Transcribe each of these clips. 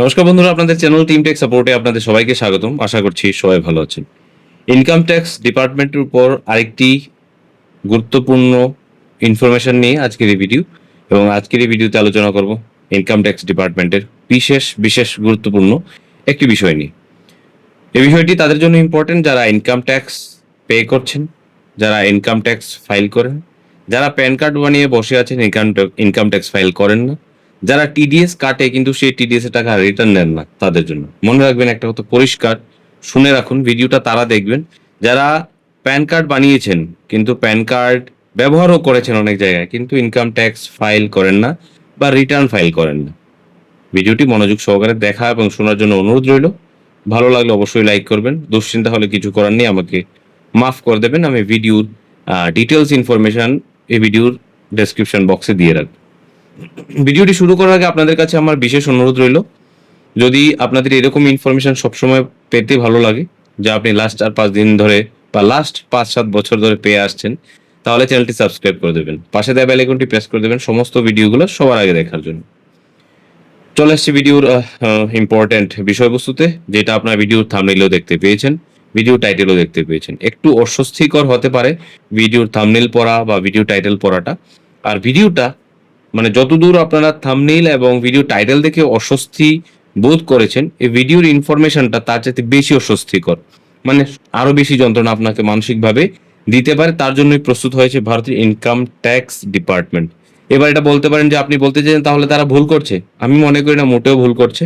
নমস্কার বন্ধুরা, আপনাদের চ্যানেল টিম টেক সাপোর্টে আপনাদের সবাইকে স্বাগতম। আশা করছি সবাই ভালো আছেন। ইনকাম ট্যাক্স ডিপার্টমেন্টের উপর আরেকটি গুরুত্বপূর্ণ ইনফরমেশন নিয়ে আজকের এই ভিডিও এবং আজকের এই ভিডিওতে আলোচনা করব ইনকাম ট্যাক্স ডিপার্টমেন্টের বিশেষ বিশেষ গুরুত্বপূর্ণ একটি বিষয় নিয়ে। এই বিষয়টি তাদের জন্য ইম্পর্টেন্ট যারা ইনকাম ট্যাক্স পে করছেন, যারা ইনকাম ট্যাক্স ফাইল করেন, যারা প্যান কার্ড বানিয়ে বসে আছেন ইনকাম ইনকাম ট্যাক্স ফাইল করেন না যারা টিডিএস কাটে কিন্তু সেই টিডিএস এর টাকা রিটার্ন নেন না তাদের জন্য। মনে রাখবেন একটা কথা, পরিষ্কার, শুনে রাখুন, ভিডিওটা তারা দেখবেন। যারা প্যান কার্ড বানিয়েছেন, কিন্তু প্যান কার্ড ব্যবহারও করেছেন অনেক জায়গায়, কিন্তু ইনকাম ট্যাক্স ফাইল করেন না বা রিটার্ন ফাইল করেন না। ভিডিওটি মনোযোগ সহকারে দেখা এবং শোনার জন্য অনুরোধ রইল। ভালো লাগলে অবশ্যই লাইক করবেন। দুশ্চিন্তা হলে কিছু করার নেই, আমাকে মাফ করে দেবেন। আমি ভিডিওর ডিটেলস ইনফরমেশন এই ভিডিওর ডেসক্রিপশন বক্সে দিয়ে রাখব। ভিডিওটি শুরু করার আগে আপনাদের কাছে আমার বিশেষ অনুরোধ রইল। যদি আপনাদের এরকম ইনফরমেশন সবসময় পেতে ভালো লাগে, যা আপনি লাস্ট চার পাঁচ দিন ধরে বা লাস্ট পাঁচ সাত বছর ধরে পেয়ে আসছেন, তাহলে চ্যানেলটি সাবস্ক্রাইব করে দেবেন। পাশে দেওয়া বেল আইকনটি প্রেস করে দেবেন সমস্ত ভিডিওগুলো সবার আগে দেখার জন্য। চলে আসছি ভিডিওর ইম্পর্টেন্ট বিষয়বস্তুতে, যেটা আপনার ভিডিওর থামনেলেও দেখতে পেয়েছেন ভিডিও টাইটেলও দেখতে পেয়েছেন। একটু অস্বস্তিকর হতে পারে ভিডিওর থামনেল পড়া বা ভিডিও টাইটেল পড়াটা। আর ভিডিওটা মানে যতদূর আপনারা থামনেইল এবং ভিডিও টাইটেল দেখে অস্বস্তি বোধ করেছেন, এই ভিডিওর ইনফরমেশনটা তার চাইতে বেশি অস্বস্তিকর। মানে আরও বেশি যন্ত্রণা আপনাকে মানসিকভাবে দিতে পারে, তার জন্যই প্রস্তুত হয়েছে ভারতের ইনকাম ট্যাক্স ডিপার্টমেন্ট এবার এটা বলতে পারেন যে আপনি বলতে চাইছেন, তাহলে তারা ভুল করছে। আমি মনে করি না, মোটেও ভুল করছে।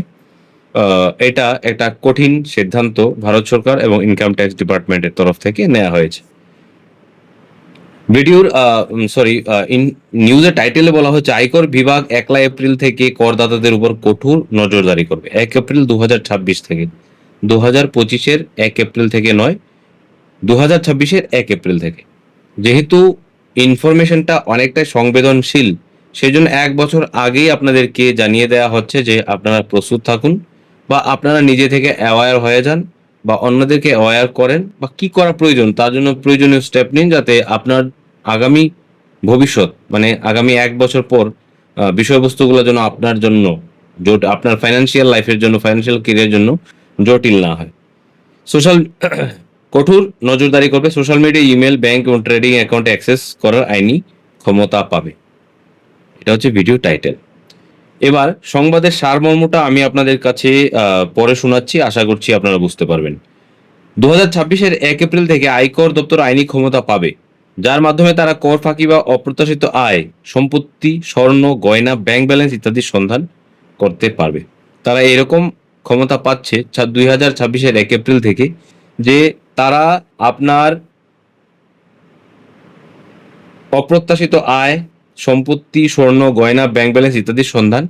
এটা একটা কঠিন সিদ্ধান্ত ভারত সরকার এবং ইনকাম ট্যাক্স ডিপার্টমেন্টের তরফ থেকে নেওয়া হয়েছে। ভিডিওর সরি ইন নিউজের টাইটেলে বলা হচ্ছে, আয়কর বিভাগ একলা এপ্রিল থেকে করদাতাদের উপর কঠোর নজরদারি করবে। এক এপ্রিল দু হাজার ছাব্বিশ থেকে। দু হাজার পঁচিশের এক এপ্রিল থেকে নয় দু হাজার ছাব্বিশের এক এপ্রিল থেকে। যেহেতু ইনফরমেশনটা অনেকটাই সংবেদনশীল সেই জন্য এক বছর আগেই আপনাদেরকে জানিয়ে দেওয়া হচ্ছে যে আপনারা প্রস্তুত থাকুন বা আপনারা নিজে থেকে অ্যাওয়ার হয়ে যান বা অন্যদেরকে অ্যাওয়ার করেন বা কি করা প্রয়োজন, তার জন্য প্রয়োজনীয় স্টেপ নিন যাতে আপনার আগামী ভবিষ্যৎ মানে আগামী এক বছর পর বিষয়বস্তুগুলো যেন আপনার জন্য জোট, আপনার ফাইন্যান্সিয়াল লাইফের জন্য ফাইন্যান্সিয়াল কেরিয়ার জন্য জটিল না হয়। সোশ্যাল কঠোর নজরদারি করবে সোশ্যাল মিডিয়া ইমেল ব্যাংক এবং ট্রেডিং অ্যাকাউন্ট অ্যাক্সেস করার আইনি ক্ষমতা পাবে। এটা হচ্ছে ভিডিও টাইটেল এবার সংবাদের সারমর্মটা আমি আপনাদের কাছে পরে শোনাচ্ছি, আশা করছি আপনারা বুঝতে পারবেন। দু হাজার ছাব্বিশের এক এপ্রিল থেকে আয়কর দপ্তর আইনি ক্ষমতা পাবে। যার মাধ্যমে তারা কর ফাঁকি বা অপ্রত্যাশিত আয়, সম্পত্তি, স্বর্ণ, গয়না ব্যাংক ব্যালেন্স ইত্যাদির সন্ধান করতে পারবে। তারা এরকম ক্ষমতা পাচ্ছে দুই হাজার ছাব্বিশের এক এপ্রিল থেকে যে তারা আপনার অপ্রত্যাশিত আয়, সম্পত্তি, স্বর্ণ, গয়না ব্যাংক ব্যালেন্স ইত্যাদির সন্ধান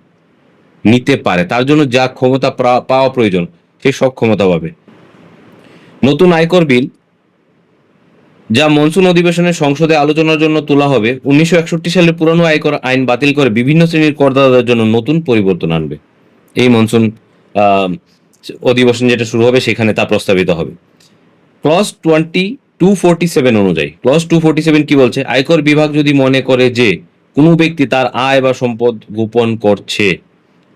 নিতে পারে। তার জন্য যা ক্ষমতা পাওয়া প্রয়োজন, সে সব ক্ষমতা পাবে। নতুন আয়কর বিল যা মনসুন অধিবেশনে সংসদে আলোচনার জন্য তোলা হবে, উনিশশো একষট্টি সালের পুরনো আয়কর আইন বাতিল করে বিভিন্ন শ্রেণির করদাতাদের জন্য নতুন পরিবর্তন আনবে। এই মনসুন অধিবেশন যেটা শুরু হবে সেখানে তা প্রস্তাবিত হবে। Clause twenty two forty seven অনুযায়ী, ক্লস টু ফোরটি সেভেন কি বলছে? আয়কর বিভাগ যদি মনে করে যে কোনো ব্যক্তি তার আয় বা সম্পদ গোপন করছে,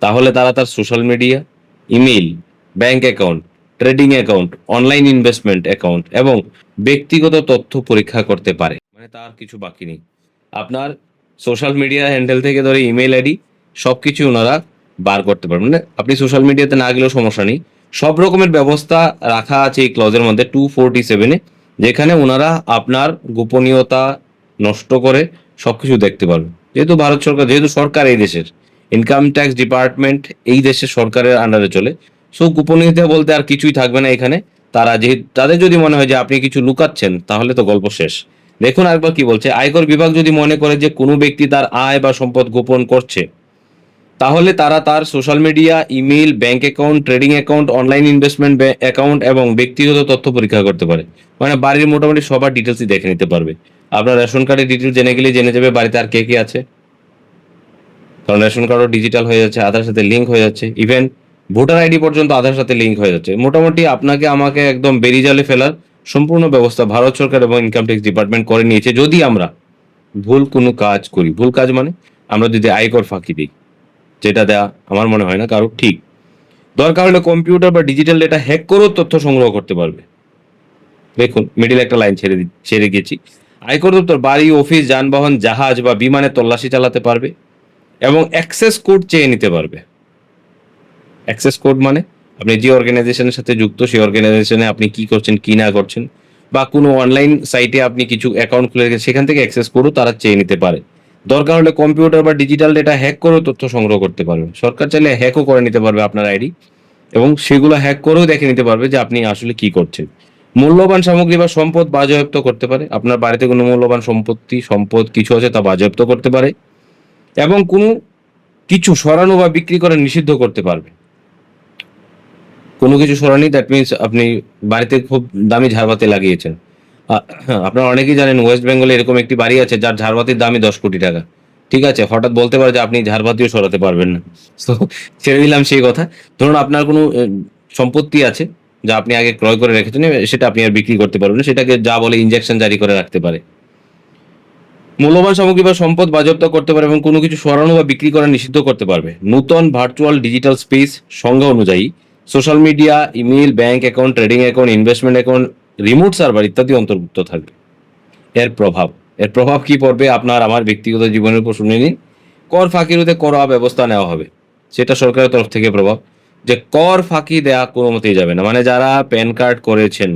তাহলে তারা তার social media, email, bank account trading account online investment account এবং ব্যক্তিগত তথ্য পরীক্ষা করতে পারে। মানে তার কিছু বাকি নেই। আপনার সোশ্যাল মিডিয়া হ্যান্ডেল থেকে ধরে ইমেল আইডি সব কিছু ওনারা বার করতে পারবেন। মানে আপনি সোশ্যাল মিডিয়াতে না গেলেও সমস্যা নেই। সব রকমের ব্যবস্থা রাখা আছে এই ক্লজের মধ্যে টু ফোরটি সেভেনে যেখানে ওনারা আপনার গোপনীয়তা নষ্ট করে সবকিছু দেখতে পারবে যেহেতু ভারত সরকার, যেহেতু সরকার এই দেশের ইনকাম ট্যাক্স ডিপার্টমেন্ট এই দেশের সরকারের আন্ডারে চলে। সো গোপনীয়তা বলতে আর কিছুই থাকবে না এখানে। তারা যে তাদের যদি মনে হয় যে আপনি কিছু লুকাচ্ছেন, তাহলে তো গল্প শেষ। দেখুন আরেকবার কি বলছে, আয়কর বিভাগ যদি মনে করে যে কোনো ব্যক্তি তার আয় বা সম্পদ গোপন করছে, তাহলে তারা তার social media, email, bank account, trading account, online investment account এবং ব্যক্তিগত তথ্য পরীক্ষা করতে পারে। মানে বাড়ির মোটামুটি সবার ডিটেলসই দেখে নিতে পারবে। আপনার রেশন কার্ডের ডিটেল জেনে গেলে জেনে যাবে বাড়িতে আর কে কে আছে। কারণ রেশন কার্ডও ডিজিটাল হয়ে যাচ্ছে, আধার সাথে লিঙ্ক হয়ে যাচ্ছে। ইভেন ভোটার আইডি পর্যন্ত আধার সাথে লিঙ্ক হয়ে যাচ্ছে। মোটামুটি আপনাকে আমাকে একদম বেরি জালে ফেলার সম্পূর্ণ ব্যবস্থা ভারত সরকার এবং ইনকাম ট্যাক্স ডিপার্টমেন্ট করে নিয়েছে। যদি আমরা ভুল কোনো কাজ করি, ভুল কাজ মানে আমরা যদি আয়কর ফাঁকি দিই, যেটা দেয়া আমার মনে হয় না কারও ঠিক। দরকার হলে কম্পিউটার বা ডিজিটাল ডেটা হ্যাক করেও তথ্য সংগ্রহ করতে পারবে। দেখুন মিডিল একটা লাইন ছেড়ে ছেড়ে গেছি। আয়কর দপ্তর, বাড়ি অফিস যানবাহন, জাহাজ বা বিমানে তল্লাশি চালাতে পারবে এবং অ্যাক্সেস কোড চেয়ে নিতে পারবে। অ্যাক্সেস কোড মানে? আপনি যে অর্গানাইজেশনের সাথে যুক্ত, সেই অর্গানাইজেশনে আপনি কি করছেন, কি না করছেন? বা কোনো অনলাইন সাইটে আপনি কিছু অ্যাকাউন্ট খুলে রেখেছেন সেখান থেকে অ্যাক্সেস কোডও তারা চেয়ে নিতে পারে। দরকার হলে কম্পিউটার বা ডিজিটাল ডেটা হ্যাক করেও তথ্য সংগ্রহ করতে পারবে সরকার চাইলে হ্যাকও করে নিতে পারবে আপনার আইডি এবং সেগুলো হ্যাক করেও দেখে নিতে পারবে যে আপনি আসলে কি করছেন। মূল্যবান সামগ্রী বা সম্পদ বাজেয়াপ্ত করতে পারে। আপনার বাড়িতে কোনো মূল্যবান সম্পত্তি, সম্পদ কিছু আছে তা বাজেয়াপ্ত করতে পারে। এবং কোনো কিছু সরানো বা বিক্রি করে নিষিদ্ধ করতে পারবে। কোনো কিছু সরানি দ্যাট মিনস আপনি বাড়িতে খুব দামি ঝাড়বাতি লাগিয়েছেন। আপনারা অনেকেই জানেন ওয়েস্ট বেঙ্গলে এরকম একটি বাড়ি আছে, যার ঝাড়বাতির দামই দশ কোটি টাকা। ঠিক আছে, হঠাৎ বলতে পারে যে আপনি ঝাড়বাতিও সরাতে পারবেন না। তো ছেড়ে দিলাম সেই কথা। ধরুন আপনার কোনো সম্পত্তি আছে, যা আপনি আগে ক্রয় করে রেখেছেন সেটা আপনি আর বিক্রি করতে পারবেন সেটাকে যা বলে ইঞ্জেকশন জারি করে রাখতে পারে। মূল্যবান সামগ্রী বা সম্পদ বাজেয়াপ্ত করতে পারে এবং কোনো কিছু সরানো বা বিক্রি করা নিষিদ্ধ করতে পারবে। নূতন ভার্চুয়াল ডিজিটাল স্পেস সংজ্ঞা অনুযায়ী social media email bank account trading account investment account remote server ইত্যাদি অন্তর্ভুক্ত থাকবে। এর প্রভাব। এর প্রভাব কি পড়বে? আপনার আমার ব্যক্তিগত জীবনের উপর শুনে নিন। কর ফাঁকি রোধে করা ব্যবস্থা নেওয়া হবে। সেটা সরকারের তরফ থেকে প্রভাব। যে কর ফাঁকি দেওয়া কোনো মতেই যাবে না। মানে যারা প্যান কার্ড করেছেন,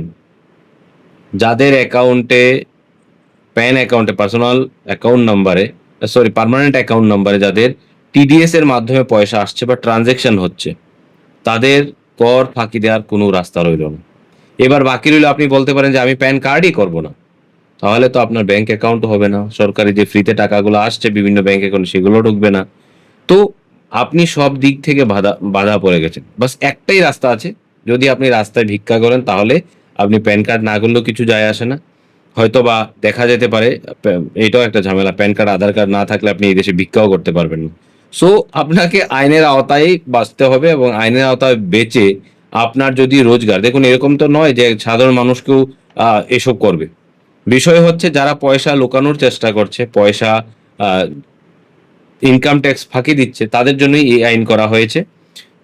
যাদের অ্যাকাউন্টে, প্যান অ্যাকাউন্টে পার্সোনাল অ্যাকাউন্ট নাম্বারে সরি পার্মানেন্ট অ্যাকাউন্ট নাম্বারে যাদের টিডিএস এর মাধ্যমে পয়সা আসছে বা ট্রানজ্যাকশন হচ্ছে, তাদের কর ফাঁকি দেওয়ার কোনো রাস্তা রইল না। এবার বাকি রইল, আপনি বলতে পারেন যে আমি প্যান কার্ডই করব না। তাহলে তো আপনার ব্যাংক অ্যাকাউন্ট হবে না। সরকারি যে ফ্রিতে টাকাগুলো আসছে বিভিন্ন ব্যাংক অ্যাকাউন্ট, সেগুলো ঢুকবে না। তো আপনি সব দিক থেকে বাধা বাধা পড়ে গেছেন। বাস একটাই রাস্তা আছে। যদি আপনি রাস্তায় ভিক্ষা করেন, তাহলে আপনি প্যান কার্ড না করলেও কিছু যায় আসে না। হয়তো বা দেখা যেতে পারে, এটাও একটা ঝামেলা। প্যান কার্ড, আধার কার্ড না থাকলে আপনি এই দেশে ভিক্ষাও করতে পারবেন না। সো আপনাকে আইনের আওতায় বাঁচতে হবে এবং আইনের আওতায় বেঁচে আপনার যদি রোজগার, দেখুন এরকম তো নয় যে সাধারণ মানুষকেও এসব করবে। বিষয় হচ্ছে যারা পয়সা লুকানোর চেষ্টা করছে, পয়সা ইনকাম ট্যাক্স ফাঁকি দিচ্ছে, তাদের জন্যই এই আইন করা হয়েছে।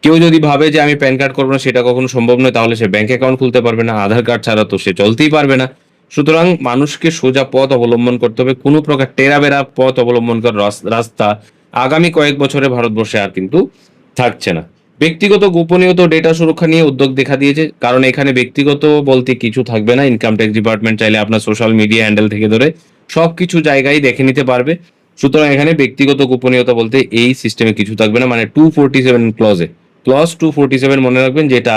কেউ যদি ভাবে যে আমি প্যান কার্ড করব না, সেটা কখনো সম্ভব নয়, তাহলে সে ব্যাংক অ্যাকাউন্ট খুলতে পারবে না, আধার কার্ড ছাড়া তো সে চলতেই পারবে না। সুতরাং মানুষকে সোজা পথ অবলম্বন করতে হবে, কোনো প্রকার টেরাবেরা পথ অবলম্বন করার রাস- রাস্তা আগামী কয়েক বছরে ভারতবর্ষে আর কিন্তু থাকছে না। ব্যক্তিগত গোপনীয়তা ডেটা সুরক্ষা নিয়ে উদ্যোগ দেখা দিয়েছে, কারণ এখানে ব্যক্তিগত বলতে কিছু থাকবে না। ইনকাম ট্যাক্স ডিপার্টমেন্ট চাইলে আপনার সোশ্যাল মিডিয়া হ্যান্ডেল থেকে ধরে সব কিছু জায়গায় দেখে নিতে পারবে। সুতরাং এখানে ব্যক্তিগত গোপনীয়তা বলতে এই সিস্টেমে কিছু থাকবে না মানে টু ফোরটি সেভেন ক্লজে ক্লজ টু ফোরটি সেভেন মনে রাখবেন, যেটা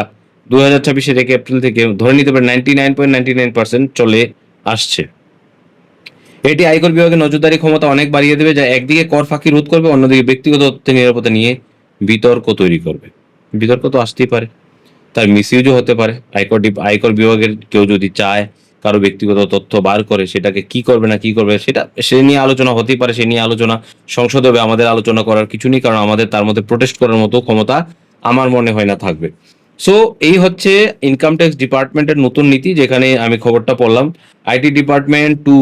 দু হাজার ছাব্বিশের এক এপ্রিল থেকে ধরে নিতে পারেন ninety nine point ninety nine percent চলে আসছে। এটি আয়কর বিভাগের নজরদারি ক্ষমতা অনেক বাড়িয়ে দেবে, যা একদিকে কর ফাঁকি রোধ করবে, অন্যদিকে ব্যক্তিগত তথ্যের নিরাপত্তা নিয়ে বিতর্ক তৈরি করবে। বিতর্ক তো আসতেই পারে। তার মিসইউজও হতে পারে। আয়কর আয়কর বিভাগের কেউ যদি চায়, কারও ব্যক্তিগত তথ্য বার করে, সেটাকে কি করবে না কি করবে, সেটা, সে নিয়ে আলোচনা হতেই পারে, সে নিয়ে আলোচনা সংসদে হবে, আমাদের আলোচনা করার কিছু নেই, কারণ আমাদের তার মধ্যে প্রোটেস্ট করার মতো ক্ষমতা আমার মনে হয় না থাকবে। সো এই হচ্ছে ইনকাম ট্যাক্স ডিপার্টমেন্টের নতুন নীতি, যেখানে আমি খবরটা পড়লাম। IT department to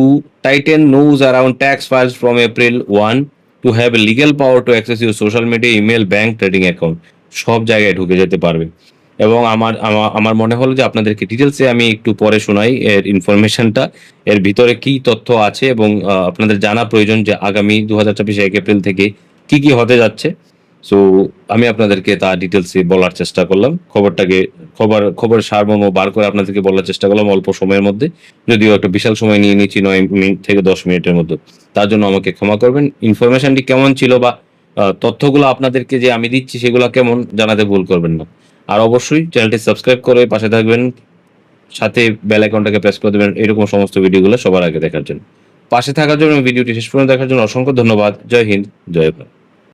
tighten noose around tax files from April one to have a legal power to access your social media email bank trading account সব জায়গায় ঢুকে যেতে পারবে। এবং আমার আমার মনে হলো যে আপনাদেরকে ডিটেলসে আমি একটু পরে শোনাই এর ইনফরমেশনটা এর ভিতরে কি তথ্য আছে এবং আপনাদের জানা প্রয়োজন যে আগামী দু হাজার ছাব্বিশে এক এপ্রিল থেকে কি কি হতে যাচ্ছে। সো আমি আপনাদেরকে তা ডিটেলসে বলার চেষ্টা করলাম। খবরটাকে, খবর খবর সারমর্ম বার করে আপনাদেরকে বলার চেষ্টা করলাম অল্প সময়ের মধ্যে। যদিও একটা বিশাল সময় নিয়ে নিচ্ছি, নয় মিনিট থেকে দশ মিনিটের মধ্যে। তার জন্য আমাকে ক্ষমা করবেন। ইনফরমেশনটি কেমন ছিল বা তথ্যগুলো আপনাদেরকে যে আমি দিচ্ছি সেগুলো কেমন জানাতে ভুল করবেন না। আর অবশ্যই চ্যানেলটি সাবস্ক্রাইব করে পাশে থাকবেন। সাথে বেল আইকনটাকে প্রেস করে দেবেন এরকম সমস্ত ভিডিওগুলো সবার আগে দেখার জন্য। পাশে থাকার জন্য ভিডিওটি শেষ পর্যন্ত দেখার জন্য অসংখ্য ধন্যবাদ। জয় হিন্দ, জয় ভারত।